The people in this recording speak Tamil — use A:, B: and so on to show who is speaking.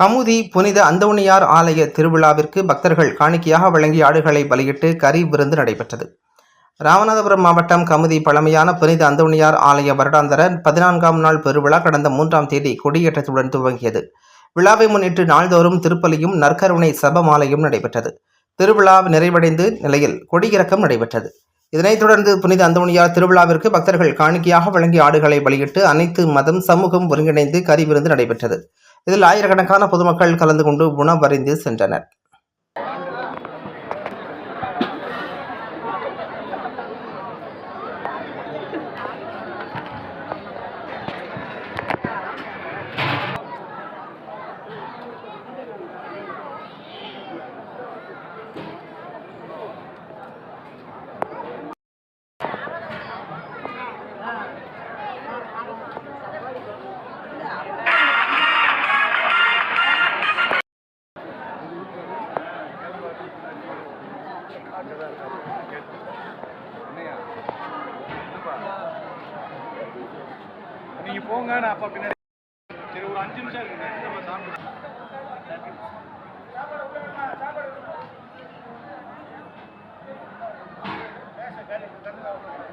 A: கமுதி புனித அந்தோணியார் ஆலய திருவிழாவிற்கு பக்தர்கள் காணிக்கையாக வழங்கிய ஆடுகளை பலியிட்டு கறி விருந்து நடைபெற்றது. ராமநாதபுரம் மாவட்டம் கமுதி பழமையான புனித அந்தோணியார் ஆலய வருடாந்தர பதினான்காம் நாள் பெருவிழா கடந்த மூன்றாம் தேதி கொடியேற்றத்துடன் துவங்கியது. விழாவை முன்னிட்டு நாள்தோறும் திருப்பலியும் நற்கருணை சபமாலையும் நடைபெற்றது. திருவிழா நிறைவடைந்து நிலையில் கொடியிறக்கம் நடைபெற்றது. இதனைத் தொடர்ந்து புனித அந்தோனியார் திருவிழாவிற்கு பக்தர்கள் காணிக்கையாக வழங்கிய ஆடுகளை வெளியிட்டு அனைத்து மதம் சமூகம் ஒருங்கிணைந்து கறி விருந்து நடைபெற்றது. இதில் ஆயிரக்கணக்கான பொதுமக்கள் கலந்து கொண்டு உணவறிந்து சென்றனர்.
B: நீங்க போங்க நான் அப்ப பின்னாடி சரி ஒரு அஞ்சு நிமிஷம் இருக்கு நம்ம சாப்பிடுவோம் சாப்பாடு.